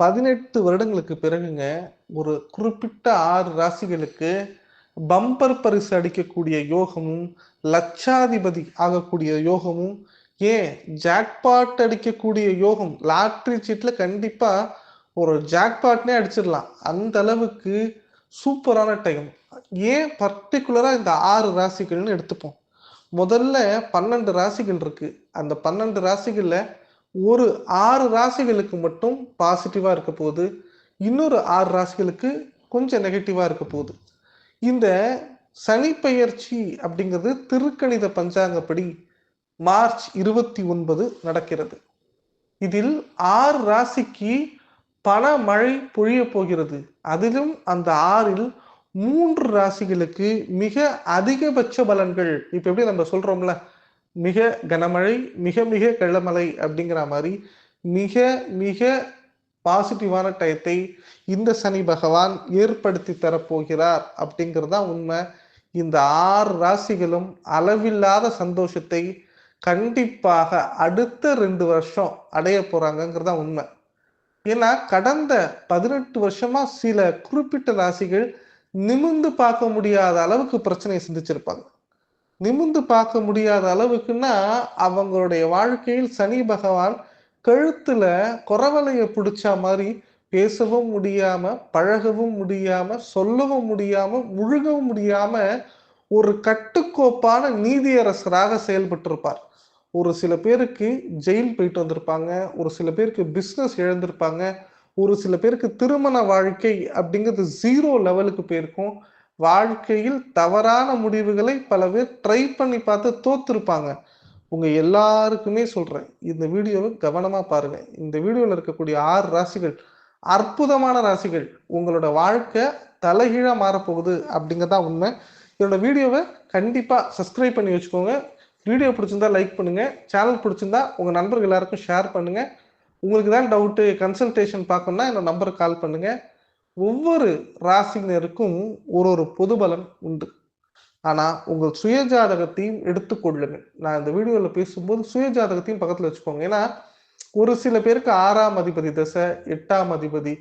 பதினெட்டு வருடங்களுக்கு பிறகுங்க ஒரு குறிப்பிட்ட ஆறு ராசிகளுக்கு பம்பர் பரிசு அடிக்கக்கூடிய யோகமும் லட்சாதிபதி ஆகக்கூடிய யோகமும் ஏன் ஜாக்பாட் அடிக்கக்கூடிய யோகம்? லாட்ரி சீட்டில் கண்டிப்பாக ஒரு ஜாக்பாட்னே அடிச்சிடலாம். அந்த அளவுக்கு சூப்பரான டைம் ஏன் பர்டிகுலராக இந்த ஆறு ராசிகள்னு எடுத்துப்போம். முதல்ல பன்னெண்டு ராசிகள் இருக்குது அந்த பன்னெண்டு ராசிகளில் ஒரு ஆறு ராசிகளுக்கு மட்டும் பாசிட்டிவாக இருக்க போகுது. இன்னொரு ஆறு ராசிகளுக்கு கொஞ்சம் நெகட்டிவாக இருக்க போகுது. இந்த சனி அப்படிங்கிறது திருக்கணித பஞ்சாங்கப்படி மார்ச் இருபத்தி ஒன்பது நடக்கிறது. இதில் ஆறு ராசிக்கு பண மழை பொழிய போகிறது. அதிலும் அந்த ஆறில் மூன்று ராசிகளுக்கு மிக அதிகபட்ச பலன்கள் இப்போ எப்படி நம்ம சொல்றோம்ல மிக கனமழை மிக மிக கள்ளமழை அப்படிங்கிற மாதிரி மிக மிக பாசிட்டிவான டயத்தை இந்த சனி பகவான் ஏற்படுத்தி தரப்போகிறார் அப்படிங்கிறது தான் உண்மை. இந்த ஆறு ராசிகளும் அளவில்லாத சந்தோஷத்தை கண்டிப்பாக அடுத்த ரெண்டு வருஷம் அடைய போறாங்கிறது தான் உண்மை. ஏன்னா கடந்த பதினெட்டு வருஷமா சில குறிப்பிட்ட ராசிகள் நிமிந்து பார்க்க முடியாத அளவுக்கு பிரச்சனையை சந்திச்சிருப்பாங்க. நிமிந்து பார்க்க முடியாத அளவுக்குன்னா அவங்களுடைய வாழ்க்கையில் சனி பகவான் கழுத்துல குறவலைய பிடிச்ச மாதிரி பேசவும் முடியாம பழகவும் முடியாம சொல்லவும் முடியாம முழுகவும் முடியாம ஒரு கட்டுக்கோப்பான நீதியரசராக செயல்பட்டிருப்பார். ஒரு சில பேருக்கு ஜெயில் போயிட்டு வந்திருப்பாங்க ஒரு சில பேருக்கு பிஸ்னஸ் இழந்திருப்பாங்க ஒரு சில பேருக்கு திருமண வாழ்க்கை அப்படிங்கிறது ஜீரோ லெவலுக்கு போயிருக்கும். வாழ்க்கையில் தவறான முடிவுகளை பல பேர் ட்ரை பண்ணி பார்த்து தோத்துருப்பாங்க. உங்க எல்லாருக்குமே சொல்றேன் இந்த வீடியோவை கவனமா பாருங்க. இந்த வீடியோவில் இருக்கக்கூடிய ஆறு ராசிகள் அற்புதமான ராசிகள் உங்களோட வாழ்க்கை தலைகீழா மாறப்போகுது அப்படிங்கிறதா உண்மை. என்னோட வீடியோவை கண்டிப்பா சப்ஸ்கிரைப் பண்ணி வச்சுக்கோங்க. வீடியோ பிடிச்சிருந்தா லைக் பண்ணுங்க. சேனல் பிடிச்சிருந்தா உங்க நண்பர்கள் எல்லாருக்கும் ஷேர் பண்ணுங்க. உங்களுக்கு தான் டவுட்டு கன்சல்டேஷன் பார்க்கணும்னா என்னோட நம்பருக்கு கால் பண்ணுங்க. ஒவ்வொரு ராசினருக்கும் ஒரு ஒரு பொது பலன் உண்டு. ஆனா உங்கள் சுயஜாதகத்தையும் எடுத்துக்கொள்ளுங்க நான் இந்த வீடியோல பேசும்போது சுயஜாதகத்தையும் பக்கத்துல வச்சுக்கோங்க. ஏன்னா ஒரு சில பேருக்கு ஆறாம் அதிபதி தசை எட்டாம் அதிபதி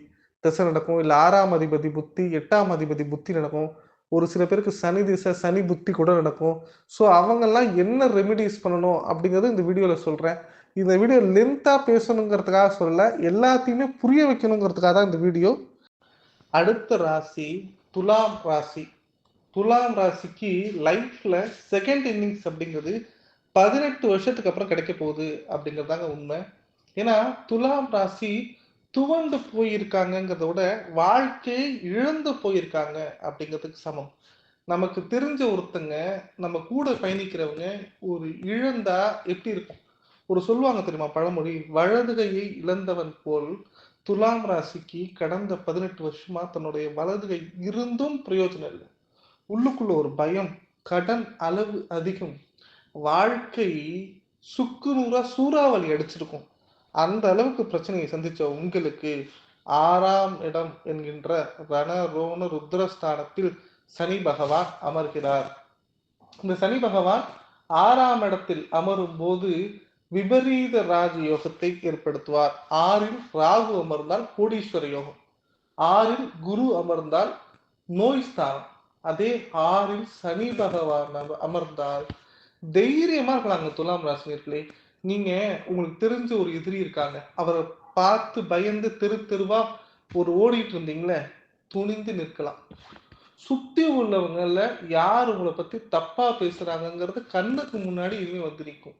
தசை நடக்கும். இல்ல ஆறாம் அதிபதி புத்தி எட்டாம் அதிபதி புத்தி நடக்கும். ஒரு சில பேருக்கு சனி திசை சனி புத்தி கூட நடக்கும். ஸோ அவங்கெல்லாம் என்ன ரெமிடிஸ் பண்ணணும் அப்படிங்கறது இந்த வீடியோல சொல்றேன். இந்த வீடியோ லென்த்தா பேசணுங்கிறதுக்காக சொல்லல எல்லாத்தையுமே புரிய வைக்கணுங்கிறதுக்காக தான் இந்த வீடியோ அடுத்த ராசி துலாம் ராசி. துலாம் ராசிக்கு லைஃப்ல செகண்ட் இன்னிங்ஸ் அப்படிங்கிறது பதினெட்டு வருஷத்துக்கு அப்புறம் கிடைக்க போகுது அப்படிங்கிறதாங்க உண்மை. ஏன்னா துலாம் ராசி துவண்டு போயிருக்காங்கிறதோட விட வாழ்க்கையை இழந்து போயிருக்காங்க அப்படிங்கிறதுக்கு சமம். நமக்கு தெரிஞ்ச ஒருத்தங்க நம்ம கூட பயணிக்கிறவங்க ஒரு இழந்தா எப்படி இருக்கும்? ஒரு சொல்லுவாங்க தெரியுமா பழமொழி? வலதுகையை இழந்தவன் போல் துலாம் ராசிக்கு கடந்த பதினெட்டு வருஷமா தன்னுடைய வலதுகை இருந்தும் பிரயோஜனம் இல்லை. உள்ளுக்குள்ள ஒரு பயம் கடன் அளவு அதிகம். வாழ்க்கை சுக்கு நூறா சூறாவளி அடிச்சிருக்கும். அந்த அளவுக்கு பிரச்சனையை சந்திச்ச உங்களுக்கு ஆறாம் இடம் என்கின்ற ரண ரோண ருத்ரஸ்தானத்தில் சனி பகவான் அமர்கிறார். இந்த சனி பகவான் ஆறாம் இடத்தில் அமரும் போது விபரீத ராஜ யோகத்தை ஏற்படுத்துவார். ஆறில் ராகு அமர்ந்தால் கோடீஸ்வர யோகம். ஆறில் குரு அமர்ந்தால் நோய் ஸ்தானம். அதே ஆறில் சனி பகவான் அமர்ந்தால் தைரியமா இருக்கலாங்க துலாம் ராசினியர்களே நீங்க உங்களுக்கு தெரிஞ்ச ஒரு எதிரி இருக்காங்க. அவரை பார்த்து பயந்து தெரு தெருவா ஒரு ஓடிட்டு இருந்தீங்களே துணிந்து நிற்கலாம். சுத்தி உள்ளவங்கல யார் உங்களை பத்தி தப்பா பேசுறாங்கிறது கண்ணுக்கு முன்னாடி இனிமே வந்து நிற்கும்.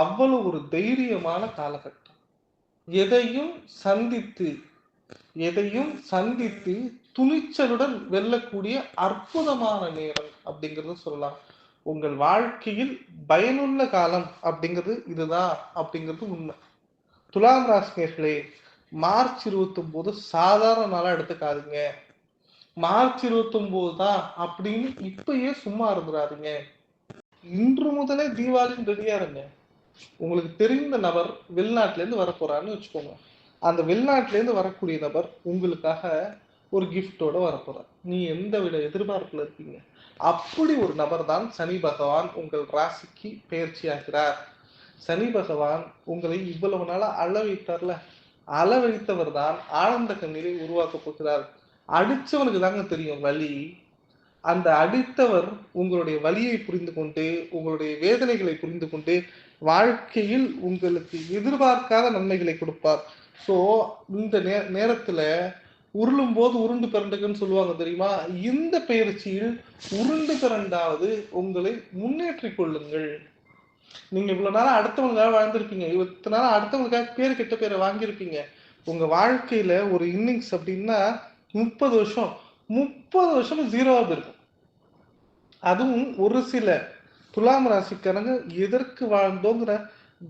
அவ்வளவு ஒரு தைரியமான காலகட்டம். எதையும் சந்தித்து எதையும் சந்தித்து துணிச்சலுடன் வெல்லக்கூடிய அற்புதமான நேரம் அப்படிங்கிறத சொல்லலாம். உங்கள் வாழ்க்கையில் பயனுள்ள காலம் அப்படிங்கிறது இதுதான் அப்படிங்கிறது உண்மை. துலாம் ராசினியர்களே மார்ச் இருபத்தி ஒன்பது சாதாரண நாளாக எடுத்துக்காதுங்க. மார்ச் இருபத்தி ஒன்பது தான் அப்படின்னு இப்பயே சும்மா இருந்துடாதீங்க இன்று முதலே தீபாவளின்னு ரெடியா இருங்க. உங்களுக்கு தெரிந்த நபர் வெளிநாட்டிலேருந்து வரப்போறான்னு வச்சுக்கோங்க. அந்த வெளிநாட்டிலேருந்து வரக்கூடிய நபர் உங்களுக்காக ஒரு கிஃப்டோட வரப்போறார். நீ எந்த விட எதிர்பார்ப்புல இருக்கீங்க? அப்படி ஒரு நபர் தான் சனி பகவான் உங்கள் ராசிக்கு பயிற்சியாகிறார் சனி பகவான் உங்களை இவ்வளவு நாளா அளவைத்தார்ல அளவழித்தவர் தான் ஆனந்த கண்ணீரை உருவாக்க போகிறார். அடிச்சவனுக்கு தாங்க தெரியும் வலி. அந்த அடித்தவர் உங்களுடைய வலியை புரிந்து கொண்டு உங்களுடைய வேதனைகளை புரிந்து கொண்டு வாழ்க்கையில் உங்களுக்கு எதிர்பார்க்காத நன்மைகளை கொடுப்பார். ஸோ இந்த நே நேரத்தில் உருளும் போது உருண்டு பிறண்டுக்குன்னு சொல்லுவாங்க தெரியுமா? இந்த பயிற்சியில் உருண்டு பிறண்டாவது உங்களை முன்னேற்றி கொள்ளுங்கள். நீங்க இவ்வளவு நேரம் அடுத்தவங்களுக்காக வாழ்ந்திருப்பீங்க. இத்தனை நேரம் அடுத்தவங்களுக்காக பேர் கெட்ட பேரை வாங்கியிருப்பீங்க. உங்க வாழ்க்கையில ஒரு இன்னிங்ஸ் அப்படின்னா முப்பது வருஷம். முப்பது வருஷம் ஜீரோவாக இருக்கும். அதுவும் ஒரு சில துலாம் ராசிக்காரங்க எதற்கு வாழ்ந்தோங்கிற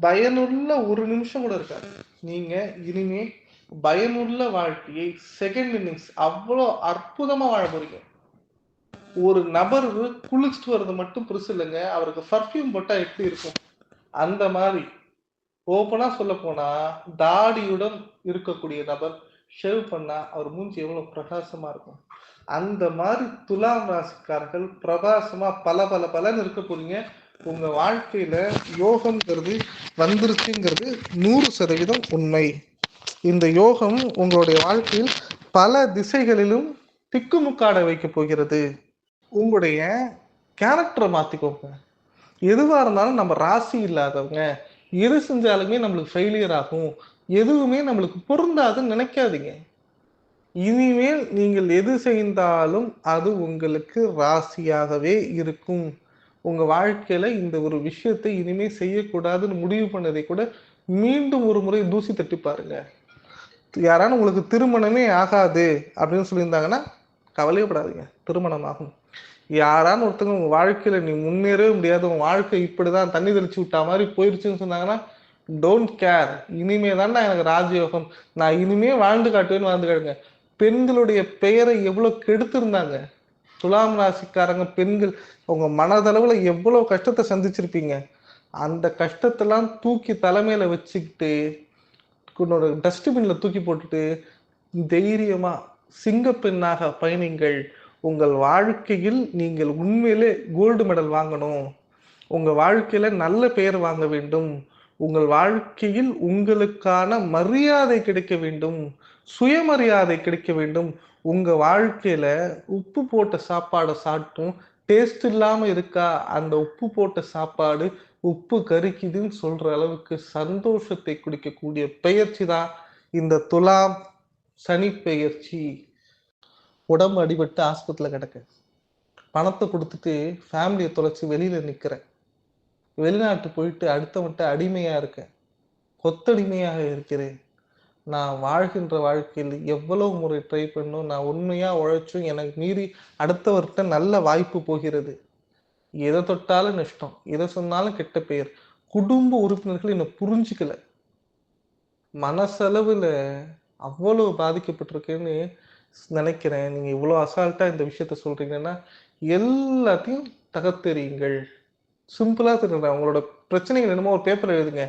பயனுள்ள ஒரு நிமிஷம் கூட இருக்காது. நீங்க இனிமே பயனுள்ள வாழ்க்கையை செகண்ட் இன்னிங்ஸ் அவ்வளோ அற்புதமா வாழ போறீங்க. ஒரு நபர் குளிச்சுட்டு வர்றது மட்டும் பெருசு இல்லைங்க. அவருக்கு பர்ஃப்யூம் போட்டா எப்படி இருக்கும்? அந்த மாதிரி. ஓப்பனா சொல்ல போனா தாடியுடன் இருக்கக்கூடிய நபர் ஷேவ் பண்ணா அவர் மூஞ்சி எவ்வளவு பிரகாசமா இருக்கும். அந்த மாதிரி துலாம் ராசிக்காரர்கள் பிரகாசமா பல பல பலன்னு இருக்க போறீங்க. உங்க வாழ்க்கையில யோகம்ங்கிறது வந்துருச்சுங்கிறது நூறு சதவீதம் உண்மை. இந்த யோகம் உங்களுடைய வாழ்க்கையில் பல திசைகளிலும் திக்குமுக்காட வைக்க போகிறது. உங்களுடைய கேரக்டரை மாத்திக்கோங்க. எதுவா இருந்தாலும் நம்ம ராசி இல்லாதவங்க எது செஞ்சாலுமே நம்மளுக்கு ஃபெயிலியர் ஆகும். எதுவுமே நம்மளுக்கு பொருந்தாதுன்னு நினைக்காதீங்க. இனிமேல் நீங்கள் எது செய்தாலும் அது உங்களுக்கு ராசியாகவே இருக்கும். உங்கள் வாழ்க்கையில் இந்த ஒரு விஷயத்தை இனிமேல் செய்யக்கூடாதுன்னு முடிவு பண்ணதை கூட மீண்டும் ஒரு முறை தூசி தட்டி பாருங்க. யாரான உங்களுக்கு திருமணமே ஆகாது அப்படின்னு சொல்லியிருந்தாங்கன்னா கவலையப்படாதீங்க. திருமணம் ஆகும். யாரான ஒருத்தங்க உங்கள் வாழ்க்கையில் நீ முன்னேறவே முடியாது உன் வாழ்க்கை இப்படி தான் தண்ணி தெளிச்சு விட்டா மாதிரி போயிடுச்சுன்னு சொன்னாங்கன்னா டோன்ட் கேர் இனிமே தானே எனக்கு ராஜயோகம். நான் இனிமே வாழ்ந்து காட்டுவேன்னு வாழ்ந்து காட்டுங்க பெண்களுடைய பெயரை எவ்வளவு கெடுத்திருந்தாங்க? துலாம் ராசிக்காரங்க பெண்கள் உங்க மனதளவுல எவ்வளவு கஷ்டத்தை சந்திச்சிருப்பீங்க? அந்த கஷ்டத்தெல்லாம் தூக்கி தலைமையில வச்சுக்கிட்டு உன்னோட டஸ்ட்பின்ல தூக்கி போட்டுட்டு தைரியமா சிங்க பெண்ணாக பயணிங்கள். உங்கள் வாழ்க்கையில் நீங்கள் உண்மையிலே கோல்டு மெடல் வாங்கணும். உங்க வாழ்க்கையில நல்ல பெயர் வாங்க வேண்டும். உங்கள் வாழ்க்கையில் உங்களுக்கான மரியாதை கிடைக்க வேண்டும் சுயமரியாதை கிடைக்க வேண்டும். உங்க வாழ்க்கையில உப்பு போட்ட சாப்பாடை சாப்பிட்டும். டேஸ்ட் இல்லாம இருக்கா? அந்த உப்பு போட்ட சாப்பாடு உப்பு கரிக்குதுன்னு சொல்ற அளவுக்கு சந்தோஷத்தை குடிக்கக்கூடிய பெயர்ச்சி தான் இந்த துலாம் சனி பெயர்ச்சி. உடம்பு அடிபட்டு ஆஸ்பத்திரியில் கிடக்கு. பணத்தை கொடுத்துட்டு ஃபேமிலியை தொலைச்சி வெளியில நிக்கிறேன். வெளிநாட்டு போயிட்டு அடுத்தவன்ட்ட அடிமையா இருக்கேன். கொத்தடிமையாக இருக்கிறேன். நான் வாழ்கின்ற வாழ்க்கையில் எவ்வளவு முறை ட்ரை பண்ணும் நான் உண்மையா உழைச்சும் எனக்கு மீறி அடுத்தவர்கிட்ட நல்ல வாய்ப்பு போகிறது. எதை தொட்டாலும் நஷ்டம் எதை சொன்னாலும் கெட்ட பெயர். குடும்ப உறுப்பினர்கள் என்னை புரிஞ்சுக்கல. மனசளவுல அவ்வளவு பாதிக்கப்பட்டிருக்கேன்னு நினைக்கிறேன். நீங்க இவ்வளவு அசால்ட்டா இந்த விஷயத்த சொல்றீங்கன்னா எல்லாத்தையும் தகத்தெறியுங்கள். சிம்பிளாக சொல்லுறேன் உங்களோட பிரச்சனைகள் என்னமோ ஒரு பேப்பர் எழுதுங்க.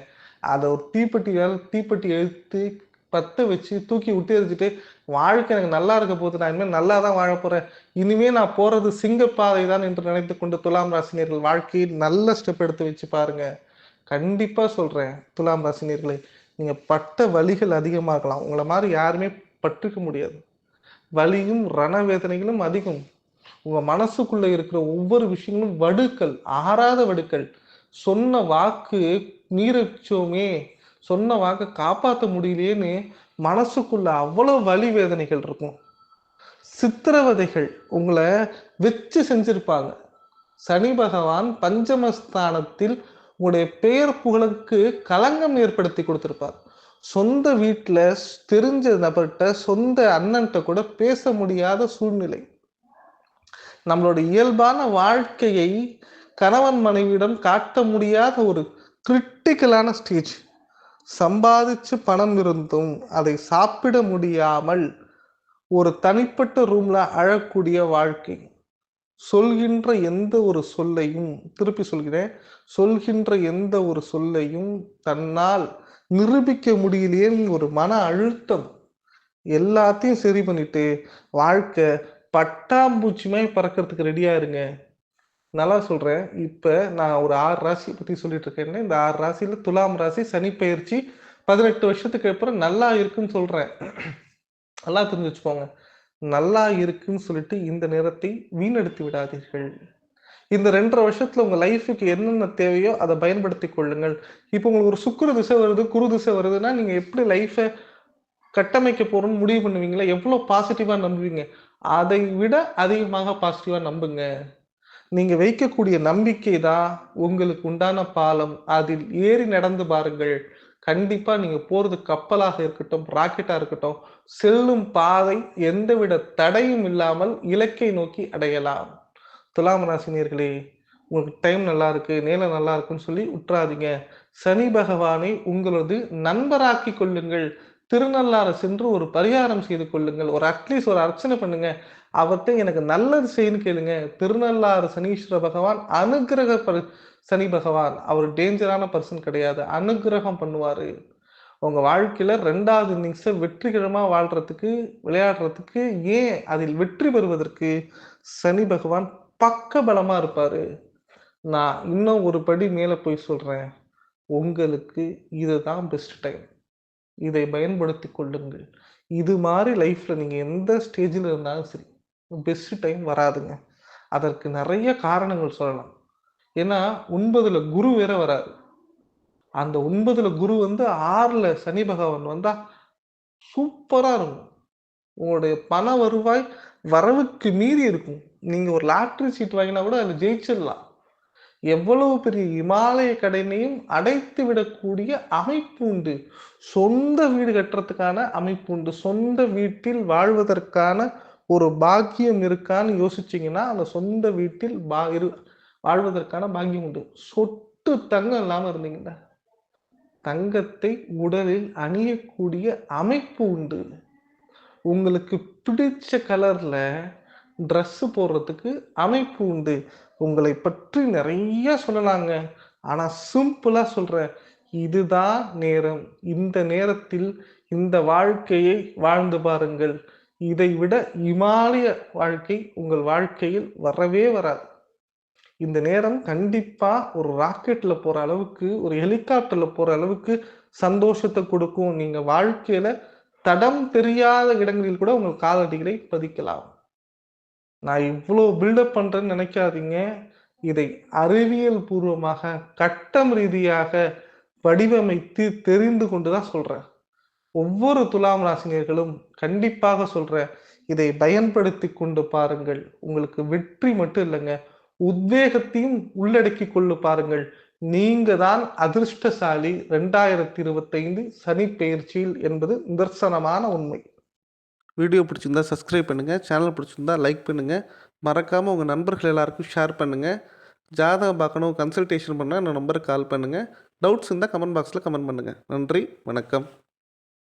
அதை ஒரு தீப்பெட்டியால் தீப்பெட்டி எழுத்து பத்த வச்சு தூக்கி விட்டு எரிஞ்சுட்டு வாழ்க்கை எனக்கு நல்லா இருக்க போகுது. நான் இனிமேல் நல்லா தான் வாழ போகிறேன் இனிமே நான் போகிறது சிங்கப்பாதை தான் என்று நினைத்து கொண்டு துலாம் ராசினியர்கள் வாழ்க்கையில் நல்ல ஸ்டெப் எடுத்து வச்சு பாருங்க. கண்டிப்பாக சொல்கிறேன் துலாம் ராசினியர்களை நீங்கள் பட்ட வலிகள் அதிகமாகலாம். உங்களை மாதிரி யாருமே பற்றுக்க முடியாது. வலியும் ரணவேதனைகளும் அதிகம். உங்க மனசுக்குள்ள இருக்கிற ஒவ்வொரு விஷயங்களும் வடுக்கள் ஆறாத வடுக்கள். சொன்ன வாக்கு நீரச்சோமே சொன்ன வாக்கை காப்பாற்ற முடியலையேன்னு மனசுக்குள்ள அவ்வளவு வலி வேதனைகள் இருக்கும். சித்திரவதைகள் உங்களை வச்சு செஞ்சிருப்பாங்க. சனி பகவான் பஞ்சமஸ்தானத்தில் உங்களுடைய பெயர் புகழுக்கு களங்கம் ஏற்படுத்தி கொடுத்திருப்பார். சொந்த வீட்டில் தெரிஞ்ச நபர்கிட்ட சொந்த அண்ணன்கிட்ட கூட பேச முடியாத சூழ்நிலை. நம்மளோட இயல்பான வாழ்க்கையை கணவன் மனைவியிடம் காட்ட முடியாத ஒரு கிரிட்டிக்கலான ஸ்டேஜ் சம்பாதிச்சு பணம் இருந்தும் அதை சாப்பிட முடியாமல் ஒரு தனிப்பட்ட ரூம்ல அழக்கூடிய வாழ்க்கை. சொல்கின்ற எந்த ஒரு சொல்லையும் திருப்பி சொல்கிறேன் சொல்கின்ற எந்த ஒரு சொல்லையும் தன்னால் நிரூபிக்க முடியலையேன்னு ஒரு மன அழுத்தம் எல்லாத்தையும் சரி பண்ணிட்டு வாழ்க்கை பட்டாம்பூச்சிமாய் பறக்கிறதுக்கு ரெடியா இருங்க. நல்லா சொல்றேன். இப்ப நான் ஒரு ஆறு ராசி பத்தி சொல்லிட்டு இருக்கேன். இந்த ஆறு ராசியில துலாம் ராசி சனி பயிற்சி பதினெட்டு வருஷத்துக்கு அப்புறம் நல்லா இருக்குன்னு சொல்றேன். நல்லா தெரிஞ்சு வச்சுக்கோங்க. நல்லா இருக்குன்னு சொல்லிட்டு இந்த நேரத்தை வீணெடுத்து விடாதீர்கள். இந்த ரெண்டரை வருஷத்துல உங்க லைஃபுக்கு என்னென்ன தேவையோ அதை பயன்படுத்தி கொள்ளுங்கள். இப்போ உங்களுக்கு ஒரு சுக்குரு திசை வருது குரு திசை வருதுன்னா நீங்க எப்படி லைஃபை கட்டமைக்க போறோம்னு முடிவு பண்ணுவீங்களா? எவ்வளவு பாசிட்டிவா நம்புவீங்க? அதை விட அதிகமாக பாசிட்டிவா நம்புங்க. நீங்க வைக்கக்கூடிய நம்பிக்கை தான் உங்களுக்கு உண்டான பாலம். அதில் ஏறி நடந்து பாருங்கள். கண்டிப்பா நீங்க போறது கப்பலாக இருக்கட்டும் ராக்கெட்டா இருக்கட்டும் செல்லும் பாதை எந்தவித தடையும் இல்லாமல் இலக்கை நோக்கி அடையலாம். துலாம் ராசினியர்களே உங்களுக்கு டைம் நல்லா இருக்கு நேரம் நல்லா இருக்குன்னு சொல்லி உற்றாதீங்க. சனி பகவானை உங்களது நண்பராக்கி கொள்ளுங்கள். திருநள்ளாறு சென்று ஒரு பரிகாரம் செய்து கொள்ளுங்கள். ஒரு அட்லீஸ்ட் ஒரு அர்ச்சனை பண்ணுங்க. அவர்கிட்ட எனக்கு நல்லது செய்யுன்னு கேளுங்க. திருநள்ளாறு சனீஸ்வர பகவான் அனுகிரக பரி சனி பகவான். அவர் டேஞ்சரான பர்சன் கிடையாது. அனுகிரகம் பண்ணுவாரு. உங்க வாழ்க்கையில ரெண்டாவது இன்னிங்ஸை வெற்றிகரமா வாழ்றதுக்கு விளையாடுறதுக்கு ஏன் அதில் வெற்றி பெறுவதற்கு சனி பகவான் பக்க பலமா இருப்பாரு? நான் இன்னும் ஒரு படி மேலே போய் சொல்றேன். உங்களுக்கு இதுதான் பெஸ்ட் டைம் இதை பயன்படுத்தி கொள்ளுங்கள். இது மாதிரி லைஃப்பில் நீங்கள் எந்த ஸ்டேஜில் இருந்தாலும் சரி பெஸ்ட் டைம் வராதுங்க. அதற்கு நிறைய காரணங்கள் சொல்லலாம். ஏன்னா ஒன்பதுல குரு வேற வராது அந்த ஒன்பதுல குரு வந்து ஆறுல சனி பகவான் வந்தா சூப்பரா இருக்கும். உங்களுடைய பண வருவாய் வரவுக்கு மீறி இருக்கும். நீங்க ஒரு லாட்ரி சீட் வாங்கினா கூட அதில் ஜெயிச்சிடலாம். எவ்வளவு பெரிய இமாலய கடனையும் அடைத்து விடக்கூடிய அமைப்பு உண்டு. சொந்த வீடு கட்டுறதுக்கான அமைப்பு உண்டு. சொந்த வீட்டில் வாழ்வதற்கான ஒரு பாக்கியம் இருக்கான்னு யோசிச்சிங்கன்னா அந்த சொந்த வீட்டில் பா இரு வாழ்வதற்கான பாக்கியம் உண்டு. சொட்டு தங்கம் இல்லாமல் இருந்தீங்கன்னா தங்கத்தை உடலில் அணியக்கூடிய அமைப்பு உண்டு. உங்களுக்கு பிடிச்ச கலர்ல ட்ரெஸ் போடுறதுக்கு அமைப்பு உண்டு. உங்களை பற்றி நிறைய சொல்லலாங்க. ஆனால் சிம்பிளாக சொல்கிறேன் இதுதான் நேரம். இந்த நேரத்தில் இந்த வாழ்க்கையை வாழ்ந்து பாருங்கள். இதை விட இமாலய வாழ்க்கை உங்கள் வாழ்க்கையில் வரவே வராது. இந்த நேரம் கண்டிப்பா ஒரு ராக்கெட்ல போற அளவுக்கு ஒரு ஹெலிகாப்டர்ல போற அளவுக்கு சந்தோஷத்தை கொடுக்கும். நீங்க வாழ்க்கையில தடம் தெரியாத இடங்களில் கூட உங்கள் காலடிகளை பதிக்கலாம். நான் இவ்வளோ பில்டப் பண்ணுறேன்னு நினைக்காதீங்க. இதை அறிவியல் பூர்வமாக கட்டம் ரீதியாக வடிவமைத்து தெரிந்து கொண்டு தான் சொல்கிறேன் ஒவ்வொரு துலாம் ராசினியர்களும் கண்டிப்பாக சொல்கிறேன் இதை பயன்படுத்தி கொண்டு பாருங்கள். உங்களுக்கு வெற்றி மட்டும் இல்லைங்க உத்வேகத்தையும் உள்ளடக்கி கொண்டு பாருங்கள். நீங்க தான் அதிர்ஷ்டசாலி. ரெண்டாயிரத்தி இருபத்தைந்து சனி பயிற்சியில் என்பது நிதர்சனமான உண்மை. வீடியோ பிடிச்சிருந்தா சப்ஸ்கிரைப் பண்ணுங்கள் சேனல் பிடிச்சிருந்தா லைக் பண்ணுங்கள் மறக்காமல் உங்கள் நண்பர்கள் எல்லாருக்கும் ஷேர் பண்ணுங்கள் ஜாதகம் பார்க்கணும் கன்சல்டேஷன் பண்ணால் இந்த நம்பருக்கு கால் பண்ணுங்கள் டவுட்ஸ் இருந்தால் கமெண்ட் பாக்ஸில் கமெண்ட் பண்ணுங்கள் நன்றி வணக்கம்.